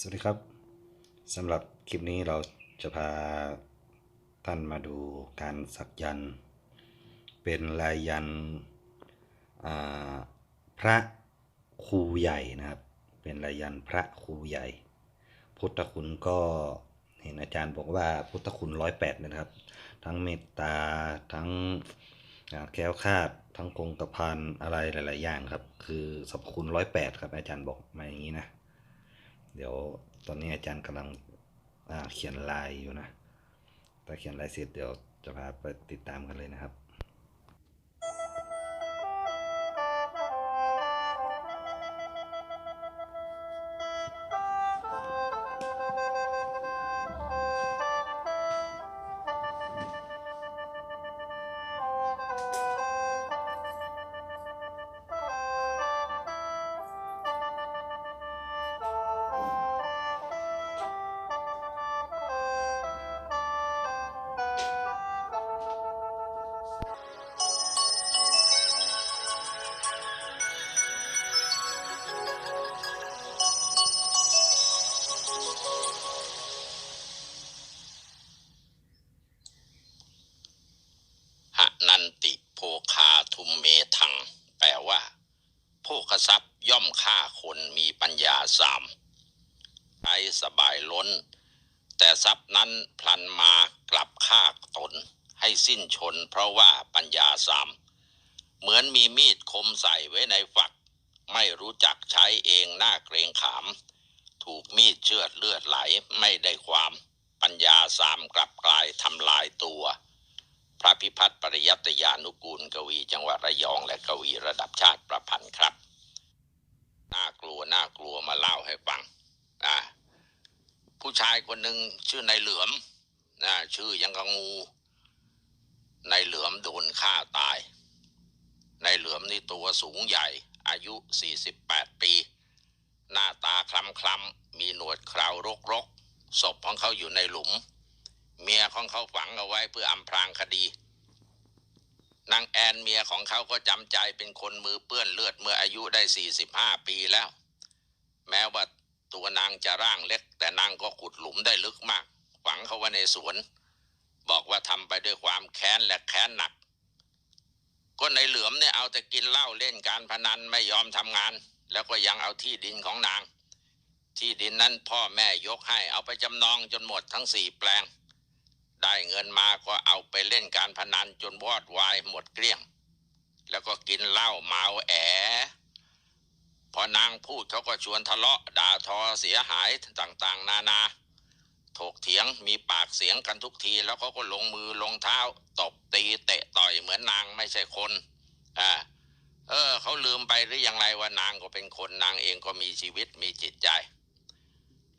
สวัสดีครับสำหรับคลิปนี้เราจะพาท่านมาดูการสักยัน เป็นลายยันพระครูใหญ่นะครับ เป็นลายยันพระครูใหญ่ พุทธคุณก็เห็นอาจารย์บอกว่าพุทธคุณร้อยแปดนะครับ ทั้งเมตตาทั้งแคล้วคาดทั้งคงกระพันอะไรหลาย ๆ อย่างครับ คือสรรพคุณร้อยแปดครับอาจารย์บอกมาอย่างนี้นะ เดี๋ยวตอนนี้อาจารย์กำลังเขียนลายอยู่นะถ้าเขียนลายเสร็จเดี๋ยวจะพาไปติดตามกันเลยนะครับ ทรัพย์ย่อมฆ่าคนมีปัญญาสามใช้สบายล้น แต่ทรัพย์นั้นพลันมากลับฆ่าตนให้สิ้นชนเพราะว่าปัญญาสามเหมือนมีมีดคมใส่ไว้ในฝัก ไม่รู้จักใช้เองหน้าเกรงขาม ถูกมีดเชือดเลือดไหลไม่ได้ความปัญญาสามกลับกลายทำลายตัว พระพิพัฒน์ปริยัตยานุกูลกวีจังหวัดระยองและกวีระดับชาติประพันธ์ครับากลัวน่ากลัวมาเล่าให้ฟังอ่าผู้ชายคนหนึ่งชื่อนายเหลือมนะชื่อยังกะงูนายเหลือมโดนฆ่าตายนายเหลือมนี่ตัวสูงใหญ่ อายุ 48 ปี หน้าตาคล้ำคล้ำมีหนวดเคราวรกรกศพของเขาอยู่ในหลุม เมียของเขาฝังเอาไว้เพื่ออำพรางคดี นางแอนเมียของเขาก็จำใจเป็นคนมือเปื้อนเลือดเมื่ออายุได้ 45 ปีแล้ว แม้ว่าตัวนางจะร่างเล็ก แต่นางก็ขุดหลุมได้ลึกมาก ฝังเขาไว้ในสวน บอกว่าทำไปด้วยความแค้นและแค้นหนัก ก็ในเหลือมเนี่ยเอาแต่กินเหล้าเล่นการพนันไม่ยอมทำงาน แล้วก็ยังเอาที่ดินของนาง ที่ดินนั้นพ่อแม่ยกให้เอาไปจำนองจนหมดทั้งสี่แปลง ได้เงินมาก็เอาไปเล่นการพนันจนวอดวายหมดเกลี้ยง แล้วก็กินเหล้าเมาแอ พอนางพูดเขาก็ชวนทะเลาะด่าทอเสียหายต่างๆ นานา ถกเถียงมีปากเสียงกันทุกที แล้วเขาก็ลงมือลงเท้า ตบตีเตะต่อยเหมือนนางไม่ใช่คนอ่าเออเขาลืมไปหรือยังไรว่านางก็เป็นคนนางเองก็มีชีวิตมีจิตใจ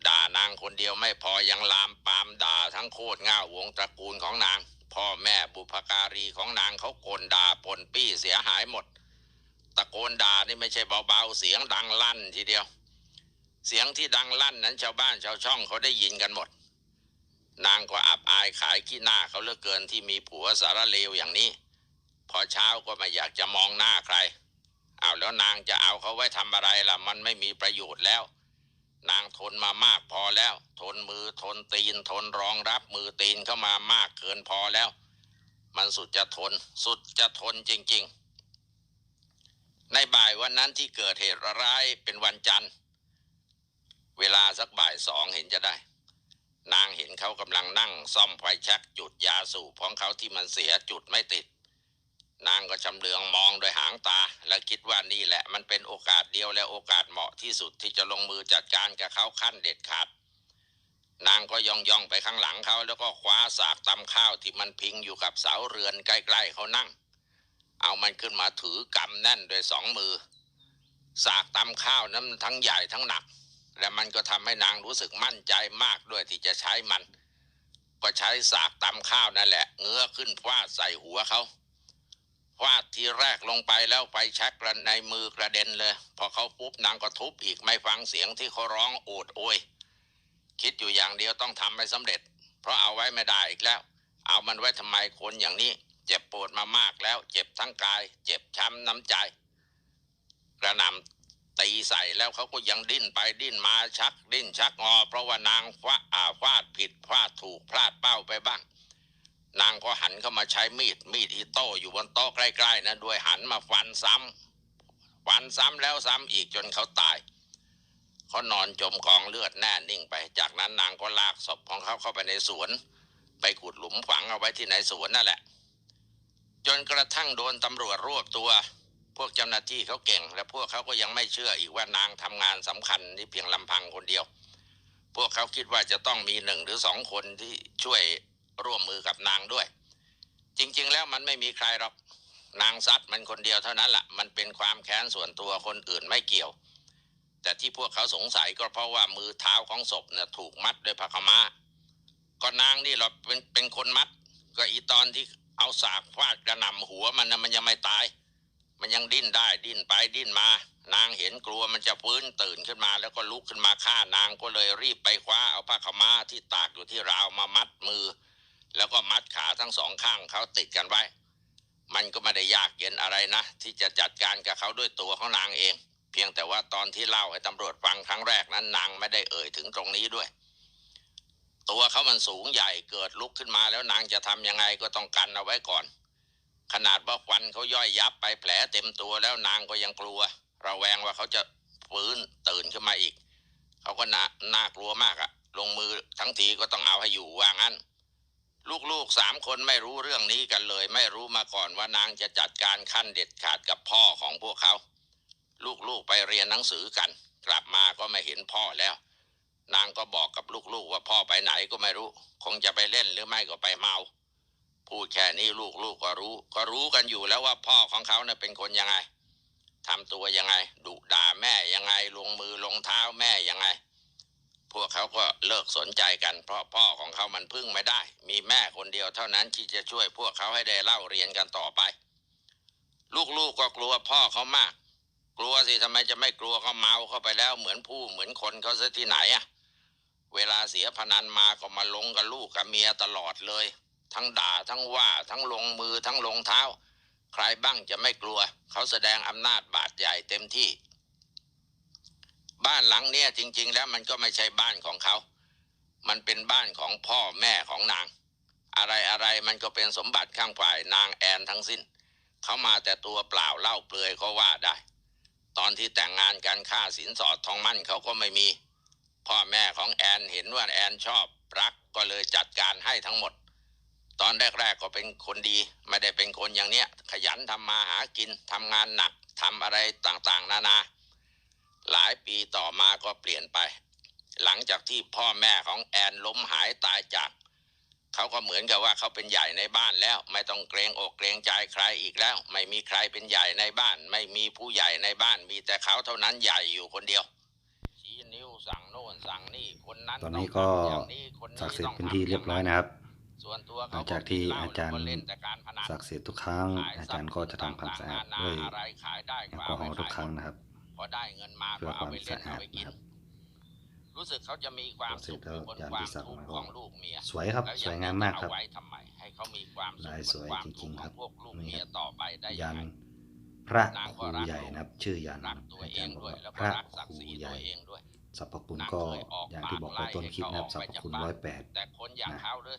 ด่านางคนเดียวไม่พอยังลามปามด่าทั้งโคตรง่าวงตระกูลของนาง พ่อแม่บุพการีของนางเขาโกนด่าปนปี้เสียหายหมด ตะโกนด่านี่ไม่ใช่เบาๆเสียงดังลั่นทีเดียว เสียงที่ดังลั่นนั้นชาวบ้านชาวช่องเขาได้ยินกันหมด นางก็อับอายขายขี้หน้าเขาเหลือเกินที่มีผัวสารเลวอย่างนี้ พอเช้าก็ไม่อยากจะมองหน้าใครเอาแล้วนางจะเอาเขาไว้ทำอะไรล่ะ มันไม่มีประโยชน์แล้ว นางทนมามากพอแล้ว ทนมือทนตีน ทนรองรับมือตีนเข้ามามากเกินพอแล้ว มันสุดจะทน สุดจะทนจริง ๆ ในบ่ายวันนั้นที่เกิดเหตุร้ายเป็นวันจันทร์ เวลาสักบ่ายสองเห็นจะได้ นางเห็นเขากำลังนั่งซ่อมไฟแช็กจุดยาสูบของเขาที่มันเสียจุดไม่ติด นางก็ชำเลืองมองโดยหางตา และคิดว่านี่แหละมันเป็นโอกาสเดียวและโอกาสเหมาะที่สุดที่จะลงมือจัดการกับเขาขั้นเด็ดขาด นางก็ย่องย่องไปข้างหลังเขาแล้วก็คว้าสากตำข้าวที่มันพิงอยู่กับเสาเรือนใกล้ๆเขานั่ง เอามันขึ้นมาถือกำแน่นด้วยสองมือ สากตำข้าวนั้นมันทั้งใหญ่ทั้งหนัก และมันก็ทำให้นางรู้สึกมั่นใจมากด้วยที่จะใช้มัน ก็ใช้สากตำข้าวนั่นแหละ เงื้อขึ้นฟาดใส่หัวเขา ฟาดทีแรกลงไปแล้วไฟแช็กระในมือกระเด็นเลย พอเขาปุ๊บนางก็ทุบอีกไม่ฟังเสียงที่เขาร้องโอดโอย คิดอยู่อย่างเดียวต้องทำให้สำเร็จ เพราะเอาไว้ไม่ได้อีกแล้ว เอามันไว้ทำไมคนอย่างนี้ เจ็บปวดมามากแล้ว เจ็บทั้งกาย เจ็บช้ำน้ำใจ กระหนำตีใส่แล้วเขาก็ยังดิ้นไปดิ้นมาชัก ดิ้นชักงอเพราะว่านางฟาฟาดผิดฟาดถูกพลาดเป้าไปบ้าง นางก็หันเข้ามาใช้มีด มีดอิโต้อยู่บนโต๊ะใกล้ ๆนะด้วยหันมาฟันซ้ำฟันซ้ำแล้วซ้ำอีกจนเขาตายเขานอนจมกองเลือดแน่นิ่งไป จากนั้นนางก็ลากศพของเขาเข้าไปในสวน ไปขุดหลุมฝังเอาไว้ที่ในสวนนั่นแหละ จนกระทั่งโดนตำรวจรวบตัว พวกเจ้าหน้าที่เขาเก่ง และพวกเขาก็ยังไม่เชื่ออีกว่านางทำงานสำคัญนี่เพียงลำพังคนเดียว พวกเขาคิดว่าจะต้องมีหนึ่งหรือสองคนที่ช่วย ร่วมมือกับนางด้วย จริง ๆ แล้วมันไม่มีใครหรอกนางซัดมันคนเดียวเท่านั้นแหละมันเป็นความแค้นส่วนตัวคนอื่นไม่เกี่ยว แต่ที่พวกเขาสงสัยก็เพราะว่ามือเท้าของศพเนี่ยถูกมัดด้วยผ้าขาวม้าก็นางนี่เราเป็นเป็นคนมัด ก็อีตอนที่เอาสากฟาดกระหน่ำหัวมันนะมันยังไม่ตาย มันยังดิ้นได้ดิ้นไปดิ้นมา นางเห็นกลัวมันจะฟื้นตื่นขึ้นมา แล้วก็ลุกขึ้นมาฆ่านางก็เลยรีบไปคว้าเอาผ้าขม้าที่ตากอยู่ที่ราวมามัดมือ แล้วก็มัดขาทั้งสองข้างเขาติดกันไว้ มันก็ไม่ได้ยากเย็นอะไรนะ ที่จะจัดการกับเขาด้วยตัวของนางเอง เพียงแต่ว่าตอนที่เล่าให้ตำรวจฟังครั้งแรกนั้นนางไม่ได้เอ่ยถึงตรงนี้ด้วย ตัวเขามันสูงใหญ่เกิดลุกขึ้นมาแล้วนางจะทำยังไงก็ต้องกันเอาไว้ก่อน ขนาดว่าฟันเขาย่อยยับไปแผลเต็มตัวแล้วนางก็ยังกลัวระแวงว่าเขาจะฟื้นตื่นขึ้นมาอีก เขาก็น่าน่ากลัวมากอะลงมือทั้งทีก็ต้องเอาให้อยู่ว่างั้น ลูกๆสามคนไม่รู้เรื่องนี้กันเลย ไม่รู้มาก่อนว่านางจะจัดการขั้นเด็ดขาดกับพ่อของพวกเขา ลูกๆไปเรียนหนังสือกัน กลับมาก็ไม่เห็นพ่อแล้ว นางก็บอกกับลูกๆว่าพ่อไปไหนก็ไม่รู้ คงจะไปเล่นหรือไม่ก็ไปเมาพูดแค่นี้ลูกๆก็รู้ ก็รู้กันอยู่แล้วว่าพ่อของเขาเน่ะเป็นคนยังไงทำตัวยังไงดุด่าแม่ยังไง ลงมือลงเท้าแม่ยังไง พวกเขาก็เลิกสนใจกัน เพราะพ่อของเขามันพึ่งไม่ได้ มีแม่คนเดียวเท่านั้นที่จะช่วยพวกเขาให้ได้เล่าเรียนกันต่อไป ลูกๆก็กลัวพ่อเขามาก กลัวสิทำไมจะไม่กลัวเขาเมาเข้าไปแล้วเหมือนผู้เหมือนคนเขาซะที่ไหนอะเวลาเสียพนันมาก็มาลงกับลูกกับเมียตลอดเลย ทั้งด่าทั้งว่าทั้งลงมือทั้งลงเท้า ใครบ้างจะไม่กลัว เขาแสดงอำนาจบาดใหญ่เต็มที่ บ้านหลังเนี้ยจริง ๆ แล้วมันก็ไม่ใช่บ้านของเขา มันเป็นบ้านของพ่อแม่ของนาง อะไรอะไรมันก็เป็นสมบัติข้างฝ่ายนางแอนทั้งสิ้น เขามาแต่ตัวเปล่าเล่าเปลือยก็ว่าได้ ตอนที่แต่งงานกันค่าสินสอดทองมั่นเขาก็ไม่มี พ่อแม่ของแอนเห็นว่าแอนชอบรักก็เลยจัดการให้ทั้งหมด ตอนแรกๆก็เป็นคนดี ไม่ได้เป็นคนอย่างเนี้ย ขยันทำมาหากินทำงานหนักทำอะไรต่างๆ นานา หลายปีต่อมาก็เปลี่ยนไป หลังจากที่พ่อแม่ของแอนล้มหายตายจาก เขาก็เหมือนกับว่าเขาเป็นใหญ่ในบ้านแล้ว ไม่ต้องเกรงอกเกรงใจใครอีกแล้ว ไม่มีใครเป็นใหญ่ในบ้าน ไม่มีผู้ใหญ่ในบ้าน มีแต่เขาเท่านั้นใหญ่อยู่คนเดียวชี้นิ้วสั่งโน่นสั่งนี่คนนั้นตอนนี้ก็งทำอย่างนี้คนนี้สักเสร็จต้องเป็นที่ทำเรียบร้อยนะครับส่วนตัวหลัเขางจากที่กินเหล้อาจารย์แล้วก็เล่นแต่การพนันสักเสร็จทุกครั้ง อาจารย์ก็จะทำความสะอาดด้วยอะไรขายได้แอลก็กอเอาฮอล์ทุกไปขายครั้งนะครับ พอได้เงินมาเพื่ก็อคเอาวามไปเล่นสะอาเอาดไปกินนะครับรู้สึกเขาจะมีความเสร็สุจขแล้วอยู่บนยามความที่สักทุกข์มาก็ของลูกเมียสวยครับแล้วสวยงามมากครับเอไว้ทำไมให้เขามีความสุขลายสวยบนความจริงๆทุกข์ครับของพวกลูกนี่เมียครับต่อไปได้ยัยังนไงพระนางคก็รูรักใหญ่นะครับ ชื่อยันรักตัวอาเอจารงย์บอกด้วยว่าแล้วพก็ระรักศักคดิ์รูศรีใหตัญ่วเองด้วยสรรพคุณนางก็เคยออกอย่างที่บอกไปต้นคลิปนะครับสรรพคุณปากไล่ร้อยแปดแต่คนอย่างนะเขาเลย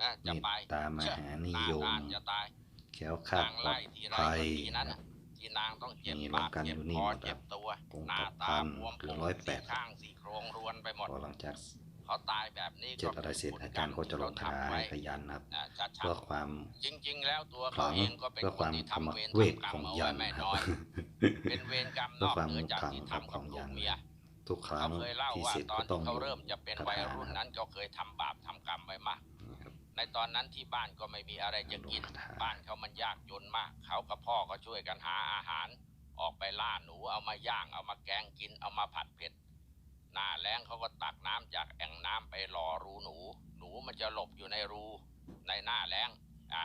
นะจะเมตไปตามหานิหน้ายมด้านจะตายแขล้วคลาดนางปลอไล่ดทีไรภัยก็ทีนั้นนะน่ะที่นางต้องเจ็บมีปากรวมกันเจ็บอยู่นี่คอหมดอะเจ็บตัวคงหน้าตกตาพันบวมหรือปูดร้อยแปสี่ดข้างสี่โครงรวนไปหมดพอหลังจากเขาตายแบบนี้เจ็ดอะไรเสร็จอาจารย์ก็จะลงคาถาให้พยันนะครับนะชัดเพื่อความๆจริง ๆ แล้วตัวขเขาลังเองก็เป็นเพื่อคคนวามที่ขมัทำกเวรเวททำกรรขมองเอายัไว้นไม่นะคน้รัอบยเป็นเวรกรรมนเพื่ออกความเหนือจากขลังที่ครับทำขกับองลูยักนเมียทุกครั้เขางเคยเล่าที่ว่าเสร็จตอก็นต้องที่เขาเริ่มจะเป็นคาวัยถารุ่นนะนั้นเขาเคยทำบาปทำกรรมไว้มากครับ ในตอนนั้นที่บ้านก็ไม่มีอะไรจะกินลงคาถาบ้านเขามันยากจนมาก เขากับพ่อก็ช่วยกันหาอาหาร ออกไปล่าหนูเอามาย่างเอามาแกงกินเอามาผัดเผ็ด หน้าแล้งเขาก็ตักน้ำจากแอ่งน้ำไปหล่อรูหนู หนูมันจะหลบอยู่ในรูในหน้าแล้ง อ่า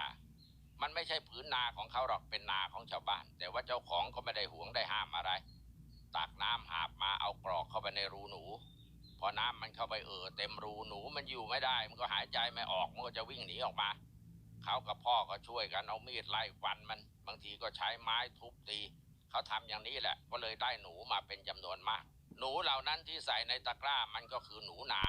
มันไม่ใช่ผืนนาของเขาหรอกเป็นนาของชาวบ้าน แต่ว่าเจ้าของก็ไม่ได้หวงได้ห้ามอะไร ตักน้ำหาบมาเอากรอกเข้าไปในรูหนู พอน้ำมันเข้าไปเออเต็มรูหนูมันอยู่ไม่ได้ มันก็หายใจไม่ออกมันก็จะวิ่งหนีออกมาเขากับพ่อก็ช่วยกันเอามีดไล่ฟันมัน บางทีก็ใช้ไม้ทุบตีเขาทำอย่างนี้แหละ ก็เลยได้หนูมาเป็นจำนวนมาก หนูเหล่านั้นที่ใส่ในตะกร้ามันก็คือหนูนา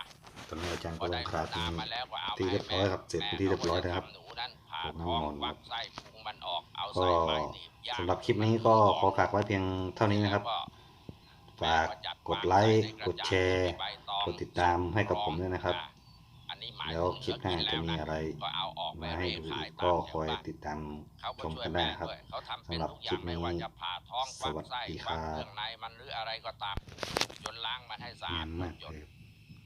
ตอนนี้อาจารย์พก็อลได้งหครานูตรงนานี้มาแล้วก็เอาที่เรียบร้อยครับเสร็จเป็นที่เรียบร้อยนะครับแม่เขาก็จะทำหนูนั้นผ่าผมท้องนอนวักไส้พุงมันออกเอาก็ใส่ไม้หนีบย่างสำหรับคลิปนี้ก็ขอฝากไว้เพียงเท่านี้นะครับ ฝากกดไลค์กดแชร์กดติดตามให้กับผมด้วยนะครับอันนี้หมายแล้วคลิปหน้าจะมีอะไรก็เอาออกไปมาให้เร่ดูขายก็ตามคอยแถวบ้านติดตามเขาชก็มช่วยกันได้แม่นะครับด้วยเขาทำเป็นสำหรับทุกอย่างคลิปนี้ไม่ว่าจะผ่าท้องสฟักวัสไส้ดีฟักครับเครื่องในมันหรืออะไรก็ตามจนล้างมันให้สะงาอาดมหมมาดกจเลดย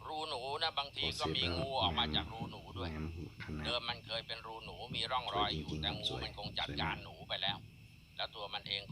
รูหนูนะบางทีก็มีโอ้เสียบแล้วงูออกมาจากรูหนูด้วยงามขนาดเดิมมันเคยเป็นรูหนูมีร่องรอยอยู่สวยจริงๆแต่งูสวยมันคงจัดสวยการมากหนูไปแล้ว แล้วตัวมันเองก็